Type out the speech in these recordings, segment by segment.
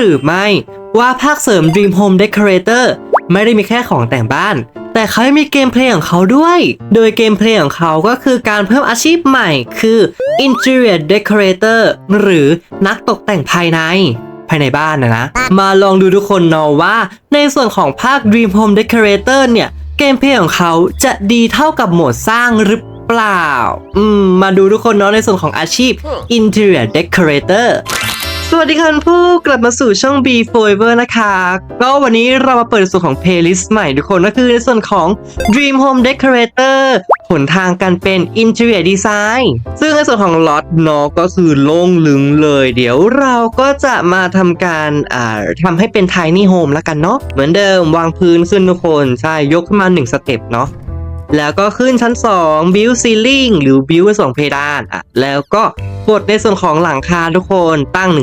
รือไม่ ว่าภาคเสริม Dream Home Decorator ไม่ได้มีแค่ของแต่งบ้าน แต่เขายังมีเกมเพลย์ของเขาด้วย โดยเกมเพลย์ของเขาก็คือการเพิ่มอาชีพใหม่คือ Interior Decorator หรือนักตกแต่งภายใน ภายในบ้านนะนะ มาลองดูทุกคนเนาะว่า ในส่วนของภาค Dream Home Decorator เนี่ย เกมเพลย์ของเขาจะดีเท่ากับโหมดสร้างหรือเปล่า อืม มาดูทุกคนเนาะในส่วนของอาชีพ Interior Decorator สวัสดีค่ะคุณผู้กลับมาสู่ช่อง B Forever นะคะ ก็วันนี้เรามาเปิดส่วนของ playlist ใหม่ทุกคนก็คือในส่วนของ Dream Home Decorator หนทางการเป็น Interior Design ซึ่งในส่วนของล็อตเนาะก็คือโล่งลึงเลย เดี๋ยวเราก็จะมาทำการอ่าทำให้เป็น Tiny Home แล้วกันเนาะเหมือนเดิมวางพื้นขึ้นทุกคนใช่ยกขึ้นมา 1 สเต็ปเนาะ แล้วก็ขึ้นชั้น 2 build ceiling หรือ build ในส่วนของเพดานอะแล้วก็กดในส่วนของหลังคาทุกคนตั้งห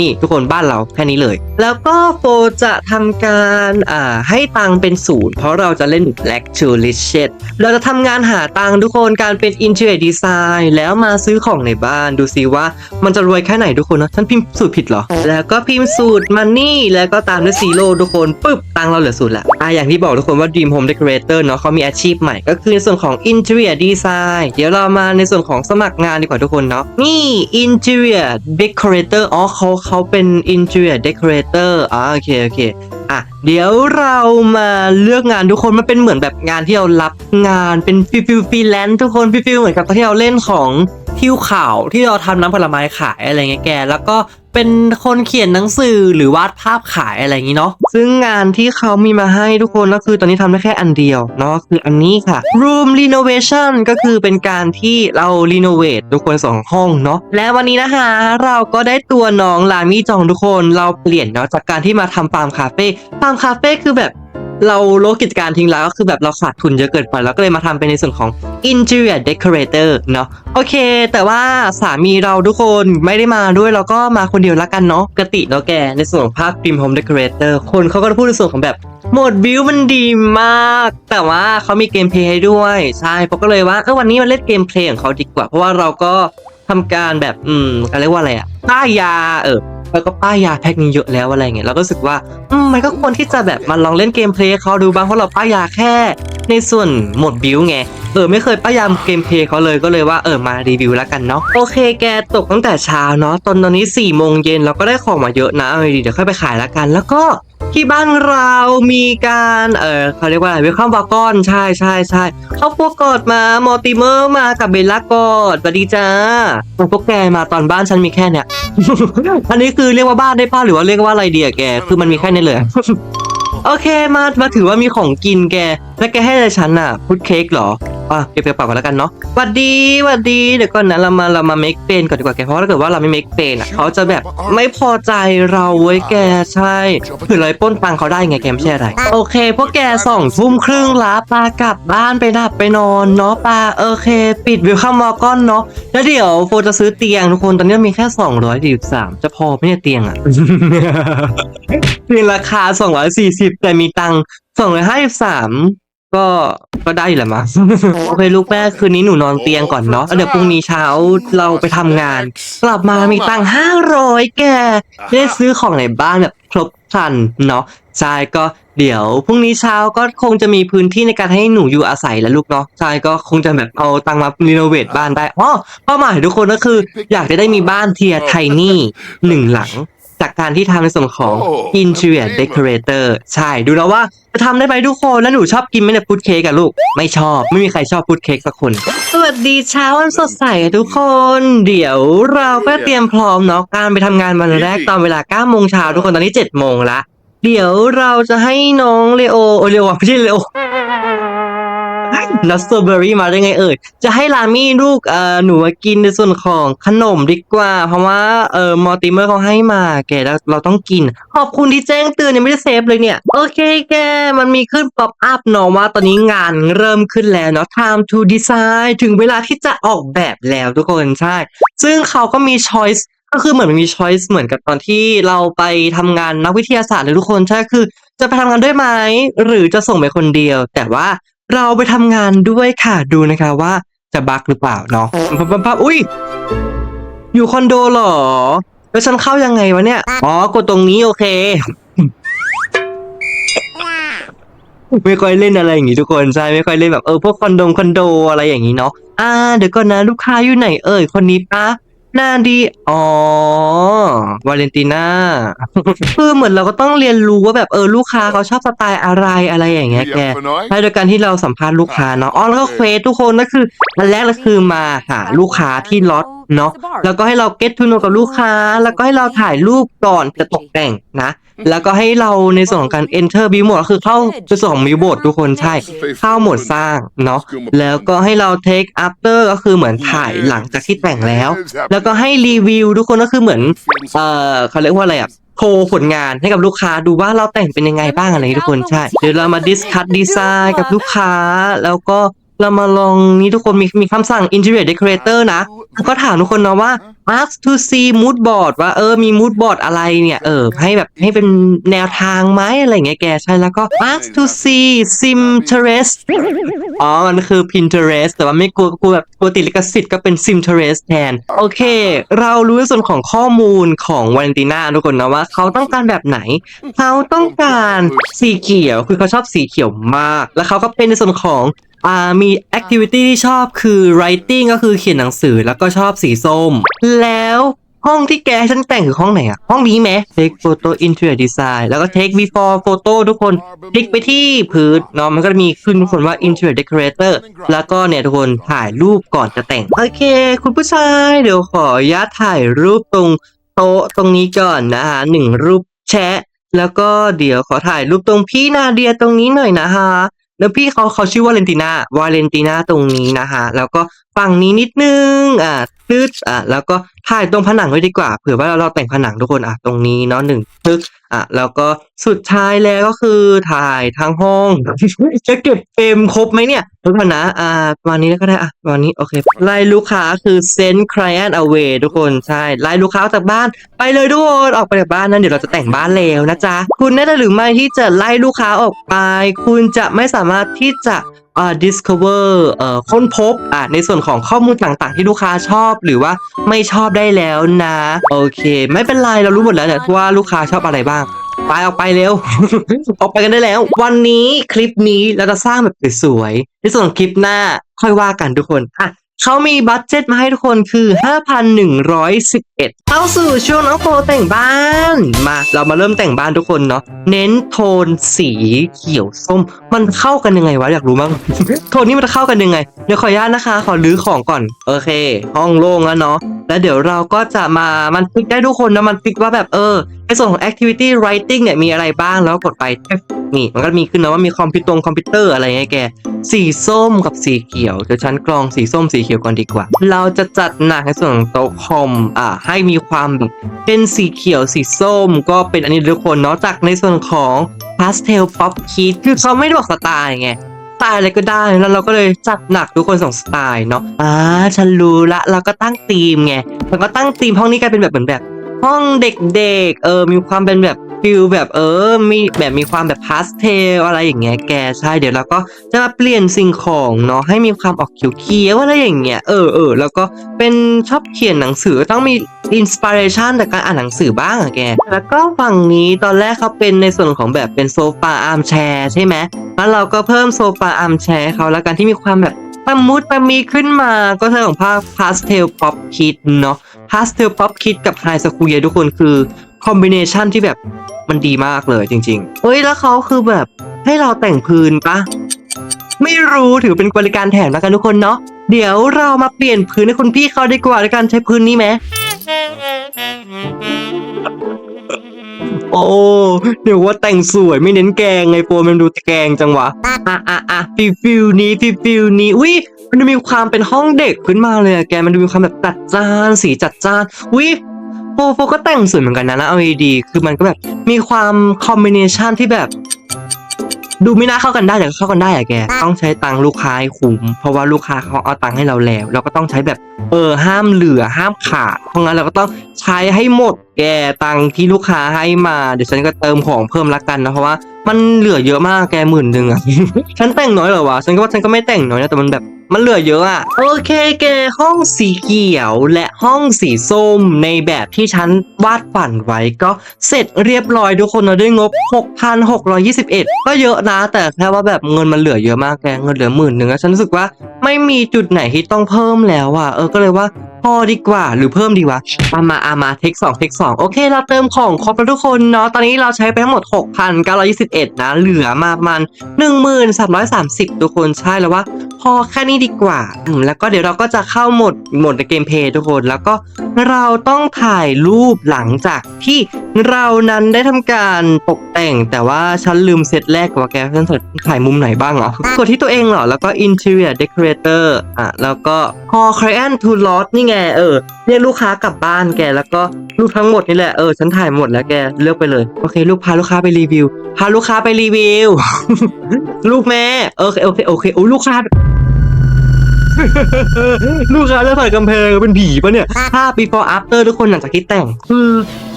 นี่ทุกคนบ้านเราแค่นี้เลย แล้วก็โฟจะทำการอ่าให้ตังเป็นศูนย์เพราะเราจะเล่น Black to Riches เราจะทำงานหาตังทุกคนการเป็น Interior Design แล้วมาซื้อของในบ้านดูซิว่ามันจะรวยแค่ไหนทุกคนนะฉันพิมพ์สูตรผิดเหรอ แล้วก็พิมพ์สูตร Money แล้วก็ตามด้วยซีโร่ทุกคนปึ๊บตังเราเหลือศูนย์ละอะอย่างที่บอกทุกคนว่า Dream Home Decorator เนาะเขามีอาชีพใหม่ก็คือในส่วนของ Interior Design เดี๋ยวเรามาในส่วนของสมัครงานดีกว่าทุกคนเนาะนี่ Interior Decorator อ๋อเขาเขาเป็น Interior Decorator อ่าโอเคโอเคอะเดี๋ยวเรามาเลือกงานทุกคนมันเป็นเหมือนแบบงานที่เรารับงานเป็นฟิลฟิลฟรีแลนซ์ทุกคนฟิลฟิลเหมือนกับที่เราเล่นของ ทิวข่าวที่เราทำน้ำผลไม้ขายอะไรเงี้ยแก แล้วก็เป็นคนเขียนหนังสือหรือวาดภาพขายอะไรอย่างนี้เนาะซึ่งงานที่เขามีมาให้ทุกคนก็คือตอนนี้ทำได้แค่อันเดียวเนาะคืออันนี้ค่ะ room renovation ก็คือเป็นการที่เรา renovate ทุกคนสองห้องเนาะและวันนี้นะคะ เราก็ได้ตัวน้องลามี่จองทุกคนเราเปลี่ยนเนาะจากการที่มาทำฟาร์มคาเฟ่ฟาร์มคาเฟ่คือแบบ เราโลกกิจการทิ้งแล้วก็คือแบบเราขาดทุนเยอะเกินไปแล้วก็เลยมาทำเป็นในส่วนของ interior decorator เนาะโอเค แต่ว่าสามีเราทุกคนไม่ได้มาด้วยเราก็มาคนเดียวละกันเนาะกติเนาะแกในส่วนของภาค dream home decorator คนเขาก็จะพูดในส่วนของแบบโหมดบิวมันดีมาก แต่ว่าเขามีเกมเพลย์ให้ด้วยใช่เพราะก็เลยว่าเออวันนี้มาเล่นเกมเพลย์ของเขาดีกว่า เพราะว่าเราก็ทำการแบบอืมเขาเรียกว่าอะไรอะป้ายยาเออ แล้วก็ป้ายยาแพ็คนี้เยอะแล้วอะไรเงี้ยเราก็รู้สึกว่าอืมมันก็ควรที่จะแบบมาลองเล่นเกมเพลย์เขาดูบ้างเพราะเราป้ายยาแค่ ในส่วนโหมดบิวไงเออไม่เคยป้ายยาเกมเพลย์เขาเลยก็เลยว่าเออมารีวิวแล้วกันเนาะโอเคแกตกตั้งแต่เช้าเนาะตอนตอนนี้4ี่โมงเย็นเราก็ได้ของมาเยอะนะเอาดีเดี๋ยวค่อยไปขายแล้วกัน แล้วก็ ที่บ้านเรามีการ เออเขาเรียกว่าอะไรเวลคัมวากอนใช่ใช่ใช่เขาพวกกอดมามอติเมอร์มากับเบลล่ากอดสวัสดีจ้าพวกแกมาตอนบ้านฉันมีแค่เนี้ยอันนี้คือเรียกว่าบ้านได้ป่ะหรือว่าเรียกว่าอะไรเดียแก คือมันมีแค่นี้เลย โอเคมามาถือว่ามีของกินแก แล้วแกให้อะไรฉันอะพุดเค้กเหรออะเก็บกระเป๋ากันแล้วกันเนาะหวัดดีหวัดดีเดี๋ยวก่อนนะเรามาเรามาเมคเป็นก่อนดีกว่าแกเพราะถ้าเกิดว่าเราไม่เมคเป็นอะเขาจะแบบไม่พอใจเราเว้ยแกใช่คือเราไปปล้นตังเขาได้ไงแกไม่ใช่อะไร โอเคพวกแกสองทุ่มครึ่งละปากลับบ้านไปดับไปนอนเนาะปาโอเค ปิดวิวคัมวอก้อนเนาะแล้วเดี๋ยวโฟจะซื้อเตียงทุกคนตอนนี้มีแค่243จะพอไหมเนี่ยเตียงอะเตียงราคา240แต่มีตังค์253ก็ก็ได้อยู่แหละมั้ง โอเคลูกแม่คืนนี้หนูนอนเตียงก่อนเนาะแล้วเดี๋ยวพรุ่งนี้เช้าเราไปทำงาน กลับมามีตังค์500แกได้ซื้อของในบ้านแบบครบครันเนาะใช่ก็เดี๋ยวพรุ่งนี้เช้าก็คงจะมีพื้นที่ในการให้หนูอยู่อาศัยแล้วลูกเนาะใช่ก็คงจะแบบเอาตังค์มารีโนเวทบ้านได้อ๋อเป้าหมายทุกคนก็คือ อยากจะได้มีบ้านเทียไทนี่หนึ่งหลัง จากการที่ทำในส่วนของ interior decorator ใช่ดูแล้วว่าจะทำได้ไหมทุกคนแล้วหนูชอบกินไหมเนี่ยพุดเค้กอะลูก ไม่ชอบ ไม่มีใครชอบพุดเค้กสักคน สวัสดีเช้าวันสดใสอะทุกคน เดี๋ยวเราก็เตรียมพร้อมเนาะการไปทำงานวันแรกตอนเวลา9โมงเช้าทุกคนตอนนี้7โมงละเดี๋ยวเราจะให้น้องเลโอโอเลโอไม่ใช่เลโอ นัสเตอร์เบอรี่มาได้ไงเอ่ย จะให้ลามี่ลูกเอ่อหนูมากินในส่วนของขนมดีกว่า เพราะว่าเอ่อมอติเมอร์เขาให้มาแกแล้วเราต้องกิน ขอบคุณที่แจ้งเตือนยังไม่ได้เซฟเลยเนี่ย โอเคแกมันมีขึ้นป๊อปอัพเนาะว่าตอนนี้งานเริ่มขึ้นแล้วเนาะ time to design ถึงเวลาที่จะออกแบบแล้วทุกคนใช่ ซึ่งเขาก็มี choice ก็คือเหมือนมันมี choice เหมือนกับตอนที่เราไปทำงานนักวิทยาศาสตร์เลยทุกคนใช่คือ จะไปทำงานด้วยไหมหรือจะส่งไปคนเดียว แต่ว่า เราไปทำงานด้วยค่ะดูนะคะว่าจะบักหรือเปล่าเนาะปั๊บปั๊บปั๊บอุ้ยอยู่คอนโดเหรอ แล้วฉันเข้ายังไงวะเนี่ย อ๋อกดตรงนี้โอเค ไม่ค่อยเล่นอะไรอย่างงี้ทุกคนใช่ไม่ค่อยเล่นแบบเออพวกคอนโดคอนโดอะไรอย่างงี้เนาะอ่าเดี๋ยวก่อนนะลูกค้าอยู่ไหนเอ่ยคนนี้ปะ หน้าดี อ๋อ วาเลนติน่า คือเหมือนเราก็ต้องเรียนรู้ว่าแบบเออลูกค้าเขาชอบสไตล์อะไรอะไรอย่างเงี้ยแก Yeah, for night. ใช่โดยการที่เราสัมภาษณ์ลูกค้าเนาะ อ๋อ แล้วก็เควสทุกคนก็คืออันแรกก็คือมาหาลูกค้าที่ล็อตเนาะ แล้วก็ให้เราเก็ตทูโนกับลูกค้า แล้วก็ให้เราถ่ายรูปก่อนจะตกแต่งนะ แล้วก็ให้เราในส่วนของการ enter build mode ก็คือเข้าในส่วนของ build mode ทุกคนใช่ เข้าโหมดสร้างเนาะแล้วก็ให้เรา take after ก็คือเหมือนถ่ายหลังจากที่แต่งแล้ว แล้วก็ให้รีวิวทุกคนก็คือเหมือนเอ่อเขาเรียกว่าอะไรอะโชว์ผลงานให้กับลูกค้าดูว่าเราแต่งเป็นยังไงบ้างอะไรอย่างงี้ทุกคนใช่เดี๋ยวเรามาดิสคัตดีไซน์กับลูกค้าแล้วก็ เรามาลองนี่ทุกคนมีมีคำสั่ง interior decorator นะก็ถามทุกคนนะว่า ask to see mood board ว่าเออมี mood board อะไรเนี่ย เออ ให้แบบให้เป็นแนวทางไหมอะไรอย่างเงี้ยแกใช่แล้วก็ ask to see Simterest อ๋อ มันคือ Pinterest แต่ว่าไม่กลัวกลัวแบบกลัวติดลิขสิทธิ์ก็เป็น Simterest แทน โอเค เรารู้ในส่วนของข้อมูลของวาเลนติน่าทุกคนนะว่าเขาต้องการแบบไหน เขาต้องการสีเขียว คือเขาชอบสีเขียวมาก แล้วเขาก็เป็นในส่วนของ อ่ามี activity ที่ชอบคือ writing ก็คือเขียนหนังสือแล้วก็ชอบสีส้ม แล้วห้องที่แกให้ฉันแต่งคือห้องไหนอะห้องนี้ไหม take photo interior design แล้วก็ take before photo ทุกคนคลิกไปที่พื้นเนาะมันก็จะมีขึ้นทุกคนว่า interior decorator แล้วก็เนี่ยทุกคนถ่ายรูปก่อนจะแต่ง โอเค คุณผู้ชาย เดี๋ยวขออนุญาตถ่ายรูปตรงโต๊ะตรงนี้ก่อนนะฮะหนึ่งรูปแชะ แล้วก็เดี๋ยวขอถ่ายรูปตรงพี่นาเดียตรงนี้หน่อยนะฮะ แล้วพี่เขาเขาชื่อวาเลนติน่าวาเลนติน่าตรงนี้นะคะแล้วก็ฝั่งนี้นิดนึง อ่าตึ๊ดอะแล้วก็ถ่ายตรงผนังไว้ดีกว่า เผื่อว่าเราแต่งผนังทุกคนอะตรงนี้เนาะหนึ่งตึ๊กอะแล้วก็สุดท้ายแล้วก็คือถ่ายทั้งห้อง จะเก็บเฟรมครบไหมเนี่ยทุกคนนะอ่าประมาณนี้ก็ได้อะประมาณนี้โอเคไล่ลูกค้าคือ send client away ทุกคนใช่ไล่ลูกค้าออกจากบ้าน ไปเลยทุกคนออกไปจากบ้านนั้นเดี๋ยวเราจะแต่งบ้านแล้วนะจ๊ะคุณแน่ใจหรือไม่ที่จะไล่ลูกค้าออกไป คุณจะไม่สามารถที่จะ อ่า discover เอ่อค้นพบอ่าในส่วนของข้อมูลต่างๆ ที่ลูกค้าชอบหรือว่าไม่ชอบได้แล้วนะ โอเค ไม่เป็นไรเรารู้หมดแล้วแต่ว่าลูกค้าชอบอะไรบ้างไปออกไปเร็ว ออกไปกันได้แล้ว วันนี้คลิปนี้เราจะสร้างแบบสวยๆในส่วนคลิปหน้าค่อยว่ากันทุกคนอะ เขามีบัตเจ็ตมาให้ทุกคนคือ 5,111 เข้าสู่ช่วงน้องโฟแต่งบ้าน มาเรามาเริ่มแต่งบ้านทุกคนเนาะเน้นโทนสีเขียวส้ม มันเข้ากันยังไงวะอยากรู้มั้ง โทนนี้มันจะเข้ากันยังไง เดี๋ยวขออนุญาตนะคะ ขอรื้อของก่อน โอเค ห้องโล่งแล้วเนาะแล้วเดี๋ยวเราก็จะมามันฟิกได้ทุกคนนะมันฟิกว่าแบบเออในส่วนของ activity writing เนี่ยมีอะไรบ้างแล้วกดไป นี่มันก็มีขึ้นนะว่ามีคอมพิวตงคอมพิวเตอร์อะไรเงี้ยแก สีส้มกับสีเขียว เดี๋ยวฉันกรองสีส้มสีเขียวก่อนดีกว่า เราจะจัดหนักในส่วนของโต๊ะคอมอ่าให้มีความแบบเป็นสีเขียวสีส้ม ก็เป็นอันนี้ทุกคนเนาะจากในส่วนของ pastel pop kit คือเขาไม่ได้บอกสไตล์ไงสไตล์อะไรก็ได้แล้วเราก็เลยจัดหนักทุกคนสองสไตล์เนาะอ่าฉันรู้ละเราก็ตั้งธีมไงเราก็ตั้งธีมห้องนี้กลายเป็นแบบเหมือนแบบ ห้องเด็กๆเออมีความเป็นแบบ ฟิลแบบเออมีแบบมีความแบบพาสเทลอะไรอย่างเงี้ยแกใช่เดี๋ยวเราก็จะมาเปลี่ยนสิ่งของเนาะให้มีความออกเขียวๆอะไรอย่างเงี้ยเออเออแล้วก็เป็นชอบเขียนหนังสือต้องมีอินสปิเรชันจากการอ่านหนังสือบ้างอะแก แล้วก็ฝั่งนี้ตอนแรกเขาเป็นในส่วนของแบบเป็นโซฟาอาร์มแชร์ใช่ไหมแล้วเราก็เพิ่มโซฟาอาร์มแชร์เขาแล้วกันที่มีความแบบประมุดประมีขึ้นมาก็ใช้ของภาพพาสเทลป๊อปคิดเนาะพาสเทลป๊อปคิดกับไฮสคูเยทุกคนคือคอมบิเนชันที่แบบ มันดีมากเลยจริงๆ เฮ้ยแล้วเขาคือแบบให้เราแต่งพื้นปะไม่รู้ถือเป็นบริการแถมแล้วกันทุกคนเนาะเดี๋ยวเรามาเปลี่ยนพื้นให้คุณพี่เขาดีกว่าด้วยการใช้พื้นนี้ไหมโอ้เดี๋ยวว่าแต่งสวยไม่เน้นแกงไงโฟมมันดูแกงจังวะอะอะอะฟิลฟิลนี้ฟิลฟิลนี้อุ้ยมันดูมีความเป็นห้องเด็กขึ้นมาเลยอะแกมันดูมีความแบบจัดจ้านสีจัดจ้านอุ้ย โฟโฟก็แต่งสวยเหมือนกันนะนะเอาดีๆคือมันก็แบบมีความคอมบิเนชันที่แบบ ดูไม่น่าเข้ากันได้แต่ก็เข้ากันได้อะแก ต้องใช้ตังค์ลูกค้าให้คุ้มเพราะว่าลูกค้าเขาเอาตังค์ให้เราแล้ว เราก็ต้องใช้แบบเออห้ามเหลือห้ามขาดเพราะงั้นเราก็ต้องใช้ให้หมดแกตังค์ที่ลูกค้าให้มาเดี๋ยวฉันก็เติมของเพิ่มละกันนะเพราะว่ามันเหลือเยอะมากแกหมื่นหนึ่งอะ ฉันแต่งน้อยเหรอวะฉันก็ว่าฉันก็ไม่แต่งน้อยนะแต่มันแบบ มันเหลือเยอะอะโอเคแกห้องสีเขียวและห้องสีส้มในแบบที่ฉันวาดฝันไว้ก็เสร็จเรียบร้อยทุกคนเราได้งบ 6,621 ก็เยอะนะ แต่แค่ว่าแบบเงินมันเหลือเยอะมากแกเงินเหลือหมื่นหนึ่งแล้วฉันรู้สึกว่าไม่มีจุดไหนที่ต้องเพิ่มแล้วอะเออก็เลยว่าพอดีกว่าหรือเพิ่มดีวะอามาอามาเทคสองเทคสองโอเค เราเติมของครบแล้วทุกคนเนาะตอนนี้เราใช้ไปทั้งหมด 6,921 นะ เหลือมาประมาณ1330 ทุกคนใช่แล้วว่า พอแค่นี้ดีกว่าอืมแล้วก็เดี๋ยวเราก็จะเข้าโหมดโหมดในเกมเพลย์ทุกคนแล้วก็เราต้องถ่ายรูปหลังจากที่เรานั้นได้ทำการตกแต่ง แต่ว่าฉันลืมเซตแรกว่าแกฉันถ่ายมุมไหนบ้างเหรอกดที่ตัวเองเหรอแล้วก็ interior decorator อะแล้วก็ call client to lot นี่ไงเออเรียกลูกค้ากลับบ้านแกแล้วก็รูปทั้งหมดนี่แหละเออฉันถ่ายหมดแล้วแกเลือกไปเลยโอเคลูกพาลูกค้าไปรีวิวพาลูกค้าไปรีวิว ลูกแม่โอเคโอเคโอเคโอ้ลูกค้า ลูกค้าจะถ่ายกำแพงเป็นผีปะเนี่ยภาพ before after ทุกคนหลังจากที่แต่ง คือ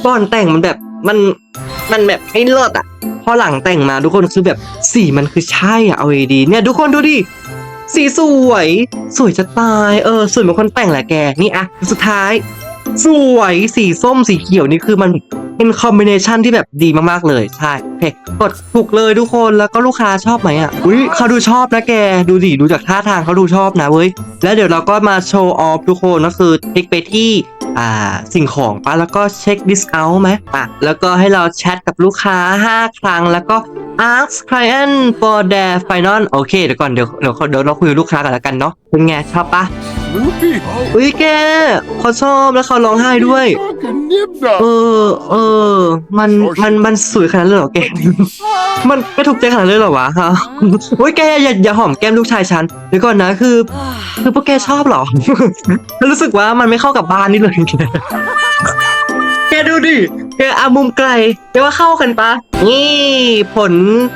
ก่อนแต่งมันแบบมันมันแบบไม่เลิศอะ พอหลังแต่งมาทุกคนคือแบบสีมันคือใช่อะเอาดีๆเนี่ยทุกคนดูดิสีสวย สวยจะตาย เออ สวยเหมือนคนแต่งแหละแก นี่อะ สุดท้าย สวยสีส้มสีเขียวนี่คือมันเป็นคอมบิเนชันที่แบบดีมากๆเลยใช่เคกดถูกเลยทุกคนแล้วก็ลูกค้าชอบไหมอะอุ้ยเขาดูชอบนะแกดูดิดูจากท่าทางเขาดูชอบนะเว้ยแล้วเดี๋ยวเราก็มาโชว์ออฟทุกคนก็คือคลิกไปที่อ่าสิ่งของปะแล้วก็เช็ค discount ไหมอะแล้วก็ให้เราแชทกับลูกค้า 5 ครั้งแล้วก็ ask client for their final โอเคเดี๋ยวก่อนเดี๋ยวเดี๋ยวเดี๋ยวเราคุยกับลูกค้ากันแล้วกันเนาะเป็นไงชอบปะ อุ้ยแกเขาชอบแล้วเขาร้องไห้ด้วย Fucking nibda. เออ เออ มัน มัน มันสวยขนาดนั้นเลยเหรอแก มันไม่ถูกใจขนาดนั้นเลยเหรอวะฮะโอ้ยแกอย่าอย่าหอมแก้มลูกชายฉันเดี๋ยวก่อนนะคือ คือพวกแกชอบเหรอ รู้สึกว่ามันไม่เข้ากับบ้านนี่เลยแก แกดูดิแกอามุมไกลแกว่าเข้ากันปะ นี่ผล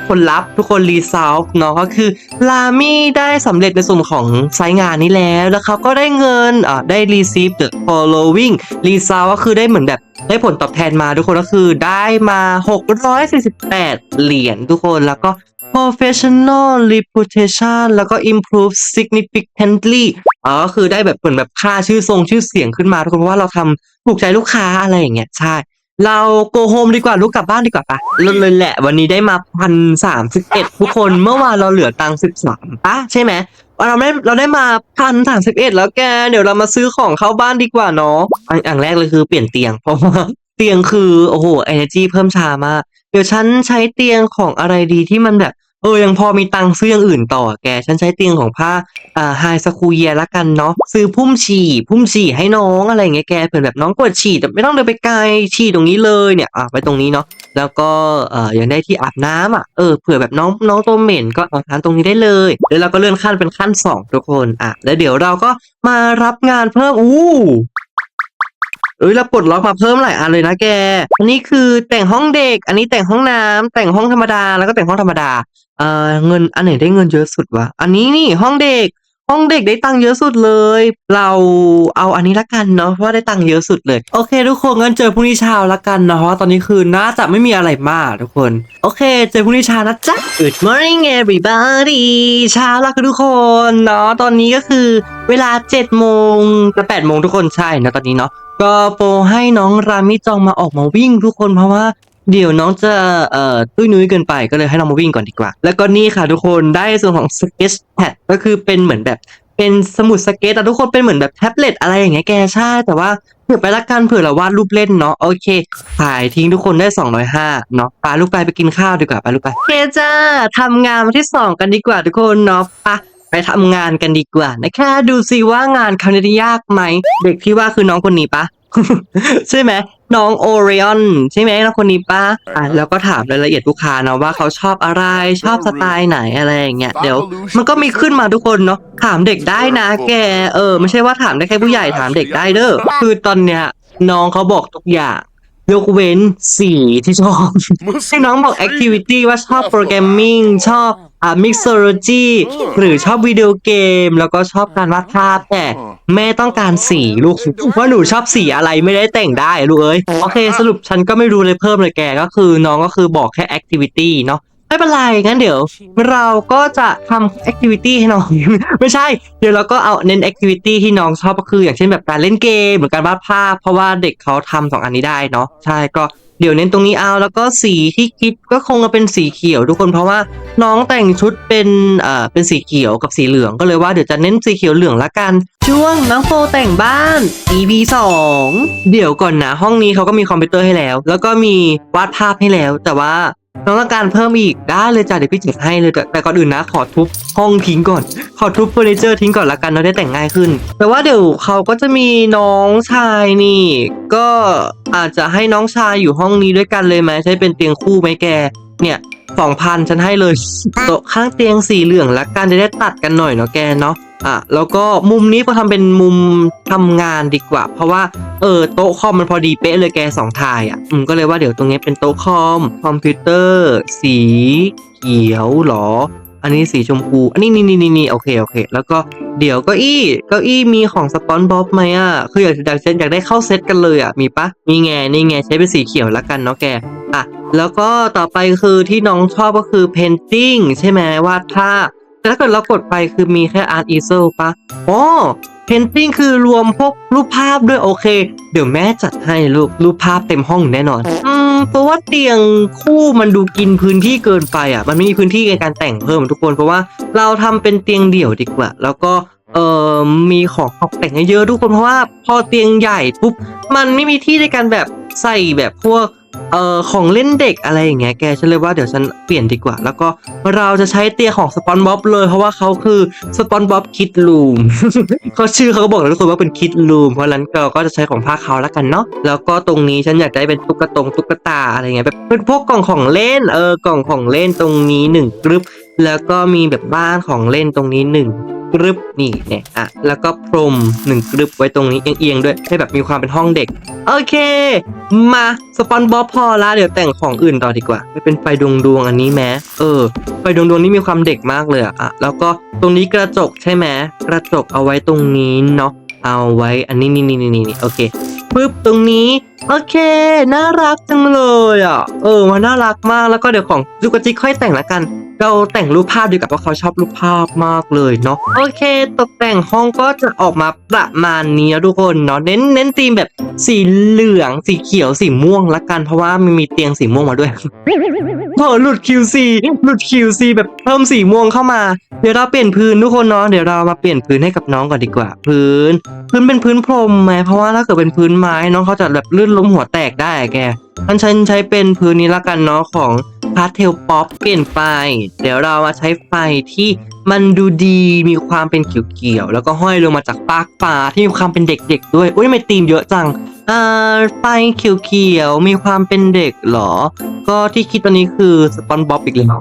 ผลลัพธ์ทุกคนรีซอฟเนาะก็คือ ลามี่ได้สำเร็จในส่วนของไซต์งานนี้แล้วแล้วเขาก็ได้เงินอ่าได้ receive the following รีซอฟก็คือได้เหมือนแบบได้ผลตอบแทนมาทุกคนก็คือได้มา 648 เหรียญทุกคนแล้วก็ professional reputation แล้วก็ improve significantly อ๋อก็คือได้แบบเหมือนแบบค่าชื่อทรงชื่อเสียงขึ้นมาทุกคนเพราะว่าเราทำถูกใจลูกค้าอะไรอย่างเงี้ยใช่ เราโกโฮมดีกว่าลูกกลับบ้านดีกว่าปะเลดเลยแหละ วันนี้ได้มาพันสามสิบเอ็ดทุกคนเมื่อวานเราเหลือตังสิบสามปะใช่ไหมเราได้เราได้มาพันสามสิบเอ็ดแล้วแก เดี๋ยวเรามาซื้อของเข้าบ้านดีกว่าเนาะอันอย่างแรกเลยคือเปลี่ยนเตียงเพราะว่าเตียงคือโอ้โห energy เพิ่มชามาก เดี๋ยวฉันใช้เตียงของอะไรดีที่มันแบบ เออยังพอมีตังค์ซื้ออย่างอื่นต่อแก ฉันใช้เตียงของผ้าอ่าไฮสคูเยียละกันเนาะซื้อพุ่มฉี่พุ่มฉี่ให้น้องอะไรอย่างเงี้ยแกเผื่อแบบน้องปวดฉี่แต่ไม่ต้องเดินไปไกลฉี่ตรงนี้เลยเนี่ยอะไว้ตรงนี้เนาะแล้วก็เอ่อยังได้ที่อาบน้ำอะเออเผื่อแบบน้องน้องตัวเหม็นก็อาบน้ำตรงนี้ได้เลยแล้วเราก็เลื่อนขั้นเป็นขั้นสองทุกคนอะแล้วเดี๋ยวเราก็มารับงานเพิ่มอู้ เอ้ยเราปลดล็อกมาเพิ่มหลายอันเลยนะแก อันนี้คือแต่งห้องเด็ก อันนี้แต่งห้องน้ำแต่งห้องธรรมดา แล้วก็แต่งห้องธรรมดา เอ่อเงินอันไหนได้เงินเยอะสุดวะ อันนี้นี่ห้องเด็ก ห้องเด็กได้ตังค์เยอะสุดเลย เราเอาอันนี้ละกันเนาะเพราะได้ตังค์เยอะสุดเลย โอเค ทุกคนงั้นเจอพรุ่งนี้เช้าละกันเนาะเพราะว่าตอนนี้คือน่าจะไม่มีอะไรมากทุกคน โอเค เจอพรุ่งนี้เช้านะจ๊ะ Good morning everybody เช้าละค่ะทุกคนเนาะตอนนี้ก็คือเวลา7โมงจะ8โมงทุกคนใช่นะตอนนี้เนาะ ก็โปรให้น้องรามิจองมาออกมาวิ่งทุกคนเพราะว่าเดี๋ยวน้องจะเอ่อตุ้ยนุ้ยเกินไปก็เลยให้น้องมาวิ่งก่อนดีกว่า แล้วก็นี่ค่ะทุกคนได้ส่วนของ sketch pad ก็คือเป็นเหมือนแบบเป็นสมุดสเก็ตอะทุกคนเป็นเหมือนแบบแท็บเล็ตอะไรอย่างเงี้ยแกใช่แต่ว่าเผื่อไปละกันเผื่อเราวาดรูปเล่นเนาะโอเคขายทิ้งทุกคนได้205เนาะปาลูกไปไปกินข้าวดีกว่าปาลูกไปเคจ้าทำงานวันที่ 2 กันดีกว่าทุกคนเนาะปะ ไปทำงานกันดีกว่านะคะดูสิว่างานคราวนี้จะยากไหม เด็กที่ว่าคือน้องคนนี้ปะ ใช่ไหมน้องโอริออนใช่ไหมน้องคนนี้ป้าอะแล้วก็ถามรายละเอียดลูกค้าเนาะว่าเขาชอบอะไรชอบสไตล์ไหนอะไรอย่างเงี้ยเดี๋ยว มันก็มีขึ้นมาทุกคนเนาะถามเด็กได้นะ แกเออไม่ใช่ว่าถามได้แค่ผู้ใหญ่ถามเด็กได้เด้อคือตอนเนี้ยน้องเขาบอกทุกอย่าง ยกเว้นสีที่ชอบให้น้องบอก activity ว่าชอบโปรแกรมมิ่งชอบอ่า mixology หรือชอบวิดีโอเกม แล้วก็ชอบการวาดภาพแต่แม่ต้องการสีลูกว่าหนูชอบสีอะไรไม่ได้แต่งได้ลูกเอ้ยโอเค สรุปฉันก็ไม่รู้เลยเพิ่มเลยแกก็คือน้องก็คือบอกแค่ activity เนาะ ไม่เป็นไรงั้นเดี๋ยว เราก็จะทำแอคทิวิตี้ให้น้อง ไม่ใช่ เดี๋ยวเราก็เอาเน้นแอคทิวิตี้ที่น้องชอบก็คือ อย่างเช่นแบบการเล่นเกมหรือการวาดภาพ เพราะว่าเด็กเขาทำสองอันนี้ได้เนาะใช่ก็เดี๋ยวเน้นตรงนี้เอาแล้วก็สีที่คิดก็คงจะเป็นสีเขียวทุกคนเพราะว่าน้องแต่งชุดเป็นเอ่อเป็นสีเขียวกับสีเหลืองก็เลยว่าเดี๋ยวจะเน้นสีเขียวเหลืองละกัน ช่วงน้องโฟแต่งบ้าน EP 2 เดี๋ยวก่อนนะ ห้องนี้เขาก็มีคอมพิวเตอร์ให้แล้ว แล้วก็มีวาดภาพให้แล้ว แต่ว่า น้องต้องการเพิ่มอีกได้เลยจ้ะเดี๋ยวพี่จัดให้เลยแต่แต่ก่อนอื่นนะขอทุบห้องทิ้งก่อน ขอทุบเฟอร์นิเจอร์ทิ้งก่อนละกันเราได้แต่งง่ายขึ้น แต่ว่าเดี๋ยวเขาก็จะมีน้องชายนี่ ก็อาจจะให้น้องชายอยู่ห้องนี้ด้วยกันเลยไหมใช้เป็นเตียงคู่ไหมแก เนี่ยสองพันฉันให้เลยโต๊ะข้างเตียงสีเหลืองละกันจะได้ตัดกันหน่อยเนาะแกเนาะอะแล้วก็มุมนี้ก็ทำเป็นมุมทำงานดีกว่า เพราะว่า เออโต๊ะคอมมันพอดีเป๊ะเลยแกสองทายอะอืมก็เลยว่าเดี๋ยวตรงนี้เป็นโต๊ะคอมคอมพิวเตอร์ สีเขียวเหรอ อันนี้สีชมพู อันนี้นี่นี่นี่นี่โอเคโอเค แล้วก็เดี๋ยวเก้าอี้เก้าอี้มีของสปอนบ๊อบไหมอะคืออยากอยากเซตอยากได้เข้าเซตกันเลยอะมีปะนี่ไงนี่ไงใช้เป็นสีเขียวละกันเนาะแกอะแล้วก็ต่อไปคือที่น้องชอบก็คือ painting ใช่ไหมวาดภาพแต่ถ้าเกิดเรากดไปคือมีแค่ art easel ปะอ๋อ painting คือรวมพวกรูปภาพด้วยโอเค เดี๋ยวแม่จัดให้ลูกรูปภาพเต็มห้องแน่นอน อืมเพราะว่าเตียงคู่มันดูกินพื้นที่เกินไปอะ มันไม่มีพื้นที่ในการแต่งเพิ่มทุกคนเพราะว่าเราทำเป็นเตียงเดี่ยวดีกว่า แล้วก็เอ่อมีของตกแต่งเยอะทุกคนเพราะว่าพอเตียงใหญ่ปุ๊บมันไม่มีที่ในการแบบใส่แบบพวก เอ่อของเล่นเด็กอะไรอย่างเงี้ยแกฉันเลยว่าเดี๋ยวฉันเปลี่ยนดีกว่า แล้วก็เราจะใช้เตียงของสปอนบ๊อบเลย เพราะว่าเขาคือสปอนบ๊อบคิดลูม เขาชื่อเขาก็บอกแล้วทุกคนว่าเป็นคิดลูมเพราะฉะนั้นเราก็จะใช้ของภาคเขาแล้วกันเนาะแล้วก็ตรงนี้ฉันอยากได้เป็นตุ๊กตงตุ๊กตาอะไรเงี้ยแบบเป็นพวกกล่องของเล่นเออกล่องของเล่นตรงนี้หนึ่งกรึบแล้วก็มีแบบบ้านของเล่นตรงนี้หนึ่ง กรึบนี่เนี่ยอะแล้วก็พรมหนึ่งกรึบไว้ตรงนี้เอียงๆด้วยให้แบบมีความเป็นห้องเด็ก โอเค มาสปอนบอบพอละเดี๋ยวแต่งของอื่นต่อดีกว่าไม่เป็นไฟดวงดวงอันนี้แม้เออไฟดวงดวงนี่มีความเด็กมากเลยอะแล้วก็ตรงนี้กระจกใช่ไหมกระจกเอาไว้ตรงนี้เนาะเอาไว้อันนี้นี่นี่นี่นี่โอเคปึ๊บตรงนี้ โอเค น่ารักจังเลยอะ เออ มันน่ารักมาก แล้วก็เดี๋ยวของลูกกระจิกค่อยแต่งละกัน เราแต่งรูปภาพดีกว่าเพราะเขาชอบรูปภาพมากเลยเนาะ โอเค ตกแต่งห้องก็จะออกมาประมาณนี้นะทุกคนเนาะ เน้น เน้นธีมแบบสีเหลือง สีเขียว สีม่วงละกัน เพราะว่ามันมีเตียงสีม่วงมาด้วยโหหลุด QC หลุด QC แบบเพิ่มสีม่วงเข้ามา เดี๋ยวเราเปลี่ยนพื้นทุกคนเนาะ เดี๋ยวเรามาเปลี่ยนพื้นให้กับน้องก่อนดีกว่า พื้น พื้นเป็นพื้นพรมไหมเพราะว่าถ้าเกิดเป็นพื้นไม้น้องเขาจะแบบลื่นล้มหัวแตกได้แกงั้นฉันใช้เป็นพื้นนี้ละกันเนาะของพาสเทลป๊อปเปลี่ยนไฟ เดี๋ยวเรามาใช้ไฟที่มันดูดีมีความเป็นเขียวๆ แล้วก็ห้อยลงมาจากปากฟ้าที่มีความเป็นเด็กๆด้วย อุ้ยไม่ตีมเยอะจังอ่าไฟเขียวๆ มีความเป็นเด็กเหรอ ก็ที่คิดตอนนี้คือสปอนบ๊อบอีกแล้ว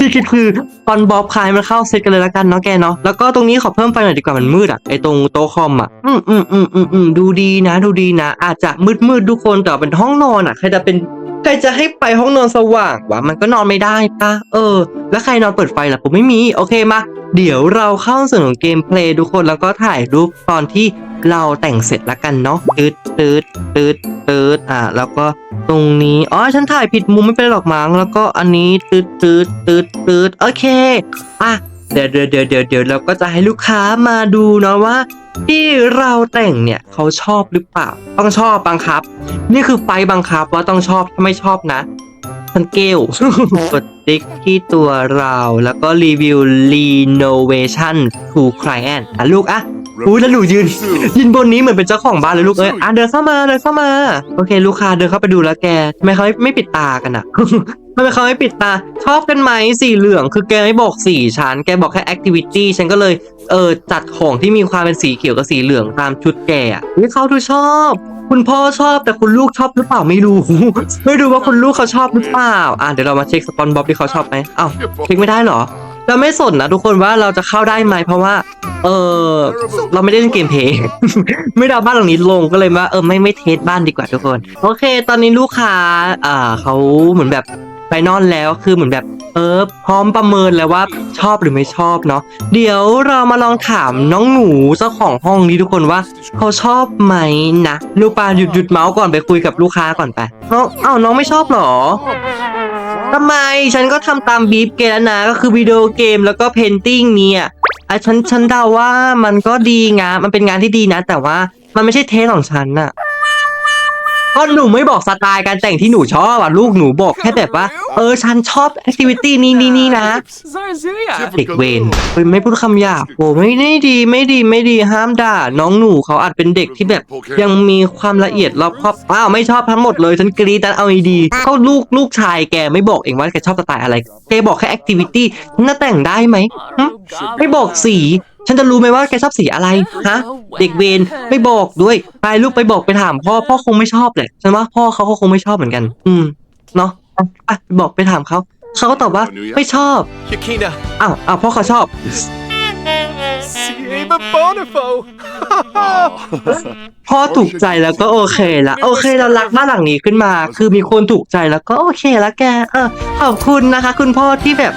ที่คิดคือตอนบอบคลายมันเข้าเซตกันเลยละกันเนาะแกเนาะแล้วก็ตรงนี้ขอเพิ่มไฟหน่อยดีกว่ามันมืดอะไอตรงโต๊ะคอมอะอืมอืมอืมอืมอืมดูดีนะ ดูดีนะ อาจจะมืดมืดทุกคนแต่เป็นห้องนอนอะใครจะเป็นใครจะให้ไปห้องนอนสว่างวะมันก็นอนไม่ได้ปะเออ แล้วใครนอนเปิดไฟล่ะผมไม่มีโอเคมา เดี๋ยวเราเข้าส่วนของเกมเพลย์ทุกคนแล้วก็ถ่ายรูปตอนที่เราแต่งเสร็จละกันเนาะตืดตืดตืดตืดอ่า แล้วก็ตรงนี้ อ๋อ ฉันถ่ายผิดมุมไม่เป็นหรอกมั้ง แล้วก็อันนี้ตืดตืดตืดตืดโอเค อะ เดี๋ยวเดี๋ยวเดี๋ยวเดี๋ยวเดี๋ยวเราก็จะให้ลูกค้ามาดูเนาะว่า ที่เราแต่งเนี่ยเขาชอบหรือเปล่า ต้องชอบบังคับ นี่คือไฟบังคับว่าต้องชอบ ถ้าไม่ชอบนะ ทันเกลกดติ๊กที่ตัวเรา แล้วก็รีวิว renovation to client อะลูกอะ อุ้ยแล้วหนูยืน ยืนบนนี้เหมือนเป็นเจ้าของบ้านเลยลูกเอ้ยอะเดินเข้ามาเดินเข้ามา โอเค ลูกค้าเดินเข้าไปดูแล้วแกทำไมเขาไม่ไม่ปิดตากันอะทำไมเขาไม่ปิดตา ชอบกันไหมสีเหลือง คือแกไม่บอกสีชั้นแกบอกแค่ activity ฉันก็เลยเออจัดของที่มีความเป็นสีเขียวกับสีเหลืองตามชุดแกอะนี่เขาดูชอบ คุณพ่อชอบแต่คุณลูกชอบหรือเปล่าไม่รู้ ไม่รู้ว่าคุณลูกเขาชอบหรือเปล่า อะเดี๋ยวเรามาเช็คสปอนบ๊อบที่เขาชอบไหมอ้าวเช็คไม่ได้เหรอ เราไม่สนนะทุกคนว่าเราจะเข้าได้ไหมเพราะว่า เออเราไม่ได้เล่นเกมเพย์ไม่ได้เอาบ้านหลังนี้ลงก็เลยว่าเออไม่ไม่เทสบ้านดีกว่าทุกคน โอเค ตอนนี้ลูกค้าอ่าเขาเหมือนแบบไปนอนแล้วคือเหมือนแบบเออพร้อมประเมินแล้วว่าชอบหรือไม่ชอบเนาะเดี๋ยวเรามาลองถามน้องหนูเจ้าของห้องนี้ทุกคนว่าเขาชอบไหมนะลูกปลาหยุดหยุดเมาส์ก่อนไปคุยกับลูกค้าก่อนไปน้องอ้าวน้องไม่ชอบหรอ ทำไมฉันก็ทำตามบีฟเกแล้วนะก็คือวิดีโอเกมแล้วก็เพนติ้งเนี่ยอะฉันฉันเดาว่ามันก็ดีงามันเป็นงานที่ดีนะ แต่ว่ามันไม่ใช่เทสของฉันอะ ก็หนูไม่บอกสไตล์การแต่งที่หนูชอบอะลูกหนูบอกแค่แบบว่า เออฉันชอบแอคทิวิตี้นี้นี่นี่นะ Zarzuya. เด็กเวนเฮ้ยไม่พูดคำหยาบโอ้ไม่ได้ดีไม่ดีไม่ดีห้ามด่า น้องหนูเขาอาจเป็นเด็กที่แบบ ยังมีความละเอียดรอบคอบอ้าวไม่ชอบทั้งหมดเลยฉันกรีดแต่เอาดีๆเขาลูกลูกชายแกไม่บอกเองว่าแกชอบสไตล์อะไรแกบอกแค่แอคทิวิตี้ฉันจะแต่งได้ไหมหึไม่บอกสี ฉันจะรู้ไหมว่าแกชอบสีอะไรฮะเด็กเวนไม่บอกด้วยไปลูกไปบอกไปถามพ่อพ่อคงไม่ชอบแหละฉันว่าพ่อเขาก็คงไม่ชอบเหมือนกัน อืมเนาะอะอะบอกไปถามเขาเขาก็ตอบว่าไม่ชอบ Yakina. อ้าวอ้าวพ่อเขาชอบ Siema Bonifo. พ่อถูกใจแล้วก็โอเคละโอเคเรารักบ้านหลังนี้ขึ้นมา คือมีคนถูกใจแล้วก็โอเคแล้วแกเออขอบคุณนะคะ คุณพ่อที่แบบ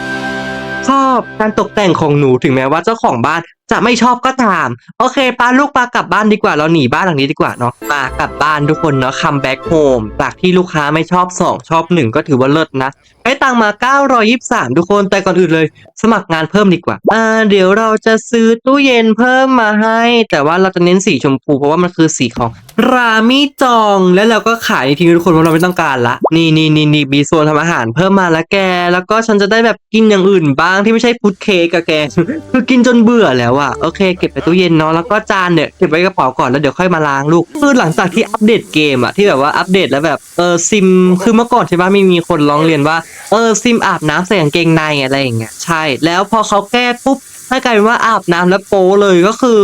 ชอบการตกแต่งของหนูถึงแม้ว่าเจ้าของบ้านจะไม่ชอบก็ตาม โอเคปลาลูกปลากลับบ้านดีกว่าเราหนีบ้านหลังนี้ดีกว่าเนาะมากลับบ้านทุกคนเนาะคัมแบ็กโฮมจากที่ลูกค้าไม่ชอบสองชอบหนึ่งก็ถือว่าเลิศนะได้ตังมา 923 ทุกคนแต่ก่อนอื่นเลย สมัครงานเพิ่มดีกว่าอ่าเดี๋ยวเราจะซื้อตู้เย็นเพิ่มมาให้ แต่ว่าเราจะเน้นสีชมพูเพราะว่ามันคือสีของรามิจองแล้วเราก็ขายทิ้งทุกคนเพราะเราไม่ต้องการละนี่นี่นี่นี่มีโซนทำอาหารเพิ่มมาล้วแก แล้วก็ฉันจะได้แบบกินอย่างอื่นบ้างที่ไม่ใช่ฟู้ดเค้กอะแกคือกินจนเบื่อแล้วอะโอเคเก็บไปตู้เย็นเนาะแล้วก็จานเนี่ยเก็บไว้กระเป๋าก่อนแล้วเดี๋ยวค่อยมาล้างลูกคือหลังจากที่อัปเดตเกมอะที่แบบว่าอัปเดตแล้วแบบเออซิมคือเมื่อก่อนใช่ปะมีมีคนร้องเรียนว่าเออซิมอาบน้ำใส่กางเกงในอะไรอย่างเงี้ยใช่ แล้วพอเขาแก้ปุ๊บให้กลายเป็นว่าอาบน้ำแล้วโป๊เลยก็คือ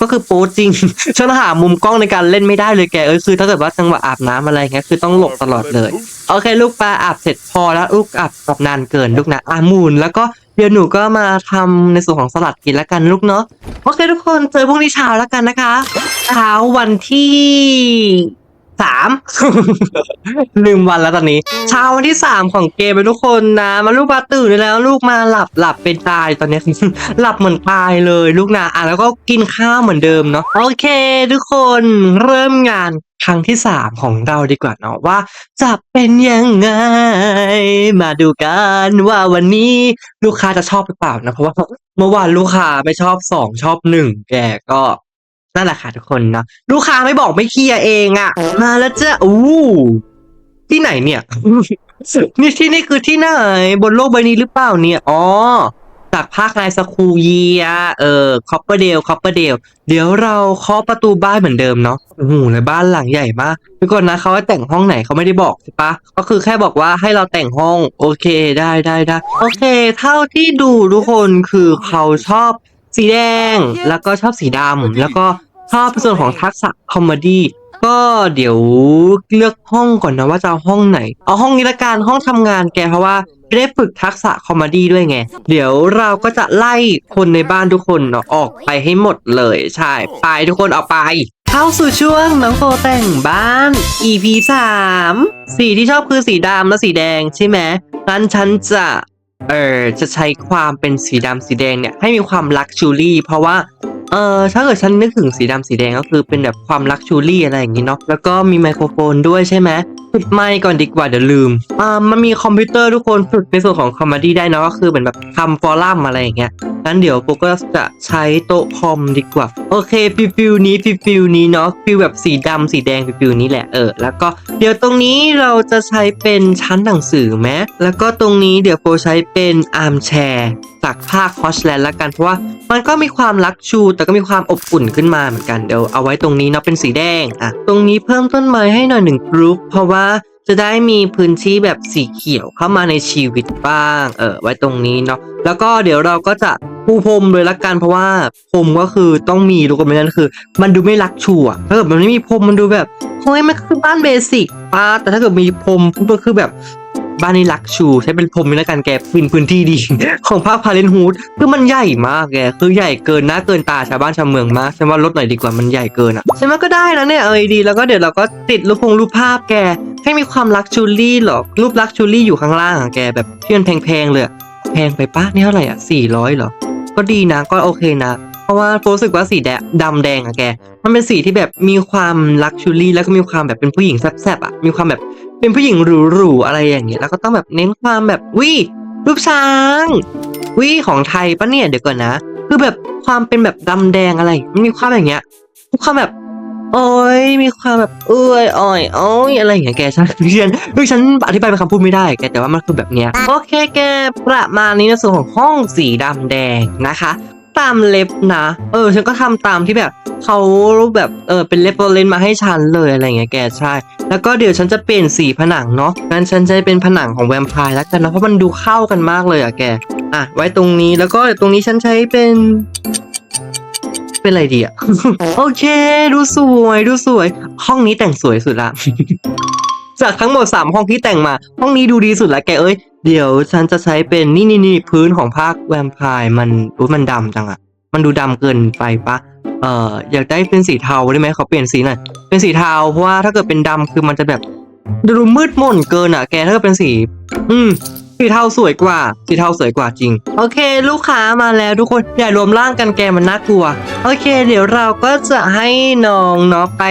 ก็คือโป๊จริง ฉันหามุมกล้องในการเล่นไม่ได้เลยแก เอ้ยคือถ้าเกิดว่าจังหวะอาบน้ำอะไรเงี้ยคือต้องหลบตลอดเลย โอเค ลูกปลาอาบเสร็จพอแล้วลูกอาบอาบนานเกินลูกนะอามูนแล้วก็ เดี๋ยวหนูก็มาทำในส่วนของสลัดกินแล้วกันลูกเนาะโอเคทุกคนเจอพรุ่งนี้เช้าแล้วกันนะคะเช้าวันที่ สาม ลืมวันแล้วตอนนี้ เช้าวันที่สามของเกมไปทุกคนนะ มาลูกปลาตื่นได้แล้ว ลูกมาหลับหลับเป็นตายตอนนี้ หลับเหมือนตายเลยลูกนะอะแล้วก็กินข้าวเหมือนเดิมเนาะโอเค ทุกคนเริ่มงานครั้งที่สามของเราดีกว่าเนาะว่า จะเป็นยังไง มาดูกันว่าวันนี้ลูกค้าจะชอบหรือเปล่านะเพราะว่าเมื่อวานลูกค้าไม่ชอบสองชอบหนึ่งแกก็ นั่นแหละค่ะทุกคนนะลูกค้าไม่บอกไม่เคลียร์เองอะมาแล้วจ้ะอู้ที่ไหนเนี่ย นี่ที่นี่คือที่ไหน บนโลกใบนี้หรือเปล่าเนี่ย อ๋อ จากภาคไลสคูเยียเออคอปเปอร์เดลคอปเปอร์เดลเดี๋ยวเราเคาะประตูบ้านเหมือนเดิมเนาะโอ้โหเลยบ้านหลังใหญ่มากทุกคนนะเขาให้แต่งห้องไหนเขาไม่ได้บอกใช่ปะก็คือแค่บอกว่าให้เราแต่งห้อง โอเคได้ได้ได้โอเค เท่าที่ดูทุกคนคือเขาชอบสีแดงแล้วก็ชอบสีดำแล้วก็ ชอบส่วนของทักษะคอมเมดี้ก็เดี๋ยวเลือกห้องก่อนนะว่าจะเอาห้องไหน เอาห้องนี้ละกันห้องทำงานแกเพราะว่าได้ฝึกทักษะคอมเมดี้ด้วยไง เดี๋ยวเราก็จะไล่คนในบ้านทุกคนเนาะออกไปให้หมดเลย ใช่ ไปทุกคนออกไป เข้าสู่ช่วงน้องโฟแต่งบ้าน EP 3 สีที่ชอบคือสีดำและสีแดงใช่ไหมงั้นฉันจะเออจะใช้ความเป็นสีดำสีแดงเนี่ยให้มีความลักชูรี่ เพราะว่า เออถ้าเกิดฉันนึกถึงสีดำสีแดงก็คือเป็นแบบความลักชูรี่อะไรอย่างงี้เนาะแล้วก็มีไมโครโฟนด้วยใช่ไหมปิดไมค์ก่อนดีกว่าเดี๋ยวลืมอ่ามันมีคอมพิวเตอร์ทุกคนฝึกในส่วนของคอมเมดี้ได้เนาะก็คือเหมือนแบบทำฟอรัมอะไรอย่างเงี้ย งั้นเดี๋ยวโปก็จะใช้โต๊ะคอมดีกว่า โอเคฟิลฟิลนี้ฟิลฟิลนี้เนาะฟิลแบบสีดำสีแดงฟิลฟิลนี้แหละเออแล้วก็เดี๋ยวตรงนี้เราจะใช้เป็นชั้นหนังสือไหมแล้วก็ตรงนี้เดี๋ยวโปใช้เป็นอาร์มแชร์จากภาคคอชแลนด์ละกันเพราะว่ามันก็มีความลักชู แต่ก็มีความอบอุ่นขึ้นมาเหมือนกันเดี๋ยวเอาไว้ตรงนี้เนาะเป็นสีแดงอะตรงนี้เพิ่มต้นไม้ให้หน่อยหนึ่งกรุ๊ปเพราะว่า จะได้มีพื้นที่แบบสีเขียวเข้ามาในชีวิตบ้าง เออไว้ตรงนี้เนาะแล้วก็เดี๋ยวเราก็จะปูพรมเลยละกันเพราะว่าพรมก็คือต้องมีทุกคนไม่นั้นคือ มันดูไม่รักชัวถ้าเกิดมันไม่มีพรมมันดูแบบเฮ้ยมันคือบ้านเบสิกป้าแต่ถ้าเกิดมีพรมปุ๊บก็คือแบบ บ้านนี้ลักชูใช้เป็นพรมนี่แล้วกันแกพื้นพื้นที่ดี ของภาคพาเลนฮูดคือมันใหญ่มากแกคือใหญ่เกินหน้าเกินตาชาวบ้านชาวเมืองมากฉันว่าลดหน่อยดีกว่ามันใหญ่เกินอะฉันว่าก็ได้นะเนี่ยเออดีแล้วก็เดี๋ยวเราก็ติดรูปพงรูปภาพแกให้มีความลักชูรี่หรอกรูปลักชูรี่อยู่ข้างล่างอะแกแบบที่มันแพงๆเลยแพงไปปะนี่เท่าไหร่อะสี่ร้อยหรอก็ดีนะก็โอเคนะเพราะว่าโฟรู้สึกว่าสีแดงดำแดงอะแก มันเป็นสีที่แบบมีความลักชูรี่แล้วก็มีความแบบเป็นผู้หญิงแซ่บๆอะมีความแบบ เป็นผู้หญิงหรูๆอะไรอย่างเงี้ยแล้วก็ต้องแบบเน้นความแบบวิรูปช้างวิของไทยปะเนี่ยเดี๋ยวก่อนนะ คือแบบความเป็นแบบดำแดงอะไรมันมีความอย่างเงี้ยมีความแบบโอ้ยมีความแบบเอ้ยอ่อยโอ้ยอะไรอย่างเงี้ยแกฉันเรียนเฮ้ยฉันอธิบายเป็นคำพูดไม่ได้แกแต่ว่ามันคือแบบเนี้ยโอเคแกประมาณนี้ในส่วนของห้องสีดำแดงนะคะ ตามเล็บนะ เออ ฉันก็ทำตามที่แบบเขาแบบเออเป็นเล็บเลนมาให้ฉันเลยอะไรเงี้ยแกใช่ แล้วก็เดี๋ยวฉันจะเปลี่ยนสีผนังเนาะงั้นฉันจะเป็นผนังของแวมไพร์แล้วกันนะเพราะมันดูเข้ากันมากเลยอะแกอะไว้ตรงนี้แล้วก็เดี๋ยวตรงนี้ฉันใช้เป็นเป็นอะไรดีอะโอเค ดูสวยดูสวย ห้องนี้แต่งสวยสุดละ จากทั้งหมดสามห้องที่แต่งมา ห้องนี้ดูดีสุดละแกเอ้ย เดี๋ยวฉันจะใช้เป็นนี่นี่นี่พื้นของภาคแวมไพร์มันอุ๊ยมันดำจังอะมันดูดำเกินไปปะเอ่ออยากได้เป็นสีเทาได้ไหมขอเปลี่ยนสีหน่อยเป็นสีเทาเพราะว่าถ้าเกิดเป็นดำคือมันจะแบบดูมืดมนเกินอะแกถ้าเกิดเป็นสี อืม สีเทาสวยกว่า สีเทาสวยกว่าจริง โอเค ลูกค้ามาแล้วทุกคนอย่ารวมร่างกันแกมันน่ากลัว โอเค เดี๋ยวเราก็จะให้น้องเนาะไป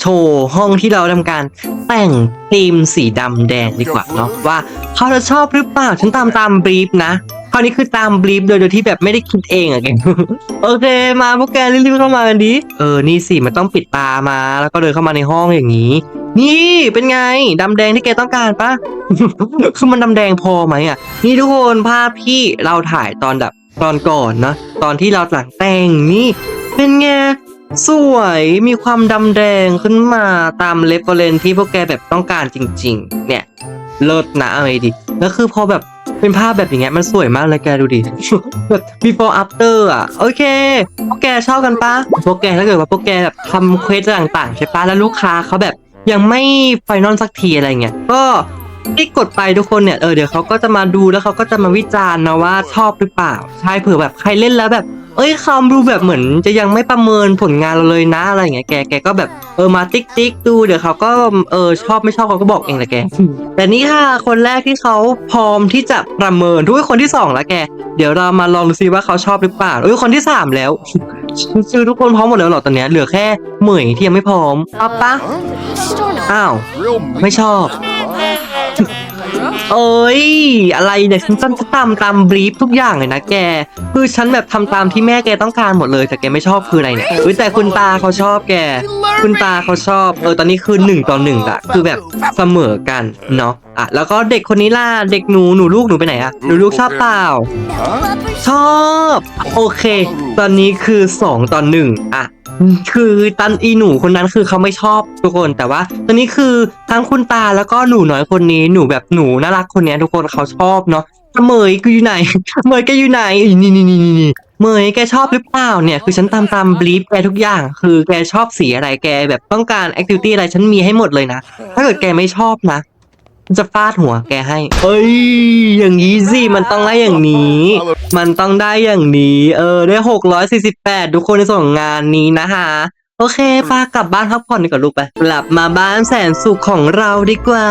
โชว์ห้องที่เราทำการแต่งธีมสีดำแดงดีกว่าเนาะว่าเขาจะชอบหรือเปล่าฉันตามตามบรีฟนะคราวนี้คือตามบรีฟโดยโดยที่แบบไม่ได้คิดเองอะแกโอเค มาพวกแกรีบๆเข้ามากันดิเออนี่สิมันต้องปิดตามา แล้วก็เดินเข้ามาในห้องอย่างนี้ นี่เป็นไงดำแดงที่แกต้องการปะ คือมันดำแดงพอไหมอะ นี่ทุกคนภาพที่เราถ่ายตอนแบบตอนก่อนนะ ตอนที่เราหลังแต่งนี่เป็นไงสวยมีความดำแดงขึ้นมาตามเลฟเฟรนที่พวกแกแบบต้องการจริง ๆ เนี่ยเลิศนะอะไรดิแล้วคือพอแบบเป็นภาพแบบอย่างเงี้ยมันสวยมากเลยแกดูดิแบบ before after อะ โอเค พวกแกชอบกันปะพวกแกถ้าเกิดว่าพวกแกแบบทำเควสต่างๆใช่ปะแล้วลูกค้าเขาแบบ ยังไม่ไฟนอลสักทีอะไรเงี้ยก็ที่กดไปทุกคนเนี่ยเออเดี๋ยวเขาก็จะมาดูแล้วเขาก็จะมาวิจารณ์นะว่าชอบหรือเปล่า ใช่เผื่อแบบใครเล่นแล้วแบบ เอ้ยคำดูแบบเหมือน จะยังไม่ประเมินผลงานเราเลยนะอะไรเงี้ยแกแกก็แบบเออมาติ๊กติ๊กดูเดี๋ยวเขาก็เออชอบไม่ชอบเขาก็บอกเองแหละแก แต่นี่ค่ะคนแรกที่เขาพร้อมที่จะประเมินด้วยคนที่สองแล้วแก เดี๋ยวเรามาลองดูซิว่าเขาชอบหรือเปล่าเอ้ยคนที่สามแล้วคือทุกคนพร้อมหมดแล้วเหรอตอนเนี้ยเหลือแค่เหมยที่ยังไม่พร้อมเอาปะอ้าว Real ไม่ชอบ เอ้ย อะไรเนี่ยฉันจะตามตามบรีฟทุกอย่างเลยนะแก คือฉันแบบทำตามที่แม่แกต้องการหมดเลย แต่แกไม่ชอบคืออะไรเนี่ยเฮ้ยแต่คุณตาเขาชอบแก คุณตาเขาชอบ เออตอนนี้คือหนึ่งต่อหนึ่งอะคือแบบเสมอกันเนาะ อะแล้วก็เด็กคนนี้ล่ะ เด็กหนูหนูลูกหนูไปไหนอะหนูลูกชอบเปล่า ชอบ โอเค ตอนนี้คือสองต่อหนึ่งอะ คือตันอีหนูคนนั้นคือเขาไม่ชอบทุกคนแต่ว่าตอนนี้คือทั้งคุณตาแล้วก็หนูน้อยคนนี้หนูแบบหนูน่ารักคนนี้ทุกคนเขาชอบเนาะเมยกูอยู่ไหนเมยแกอยู่ไหนนี่นี่นี่นี่นี่เมยแกชอบหรือเปล่าเนี่ยคือฉันตามตามบลีฟแกทุกอย่าง คือแกชอบสีอะไรแกแบบต้องการแอคทิวิตี้อะไรฉันมีให้หมดเลยนะ ถ้าเกิดแกไม่ชอบนะ จะฟาดหัวแกให้ เอ้ย อย่างนี้สิ มันต้องได้อย่างนี้ มันต้องได้อย่างนี้ เออ ได้648ทุกคนในส่วนของงานนี้นะคะ โอเคปากลับบ้านพักผ่อนดีกว่าลูกไป กลับมาบ้านแสนสุขของเราดีกว่า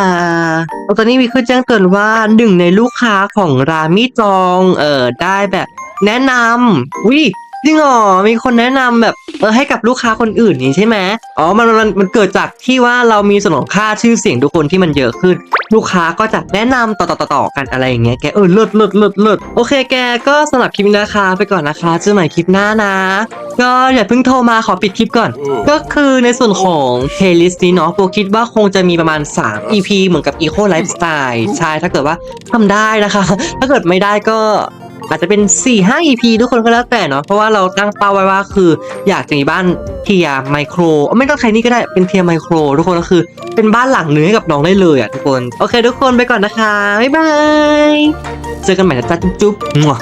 ตอนนี้มีขึ้นแจ้งเตือนว่าหนึ่งในลูกค้าของรามิจอง เออ ได้แบบ แนะนำวิ จริงเหรอมีคนแนะนำแบบเออให้กับลูกค้าคนอื่นนี่ใช่ไหมอ๋อมันมันมันเกิดจากที่ว่าเรามีส่วนของค่าชื่อเสียงทุกคนที่มันเยอะขึ้น ลูกค้าก็จะแนะนำต่อต่อต่อต่อกันอะไรอย่างเงี้ยแกเออเลิศเลิศเลิศเลิศโอเคแกก็สำหรับคลิปนี้นะคะไปก่อนนะคะเจอใหม่คลิปหน้านะ ก็อย่าเพิ่งโทรมาขอปิดคลิปก่อน ก็คือในส่วนของ playlist นี้เนาะโปคิดว่าคงจะมีประมาณ 3 EP เหมือนกับ Eco Lifestyle ใช่ถ้าเกิดว่าทำได้นะคะ ถ้าเกิดไม่ได้ก็ อาจจะเป็น 4-5 EP ทุกคนก็แล้วแต่เนาะเพราะว่าเราตั้งเป้าไว้ว่าคือ อยากจะมีบ้านเทียไมโคร ไม่ต้องใครนี่ก็ได้เป็นเทียไมโคร ทุกคนก็คือเป็นบ้านหลังหนึงให้กับน้องได้เลยอะทุกคน โอเค ทุกคนไปก่อนนะคะบ๊ายบายเจอกันใหม่นะจ๊ะจุ๊บๆมั่ว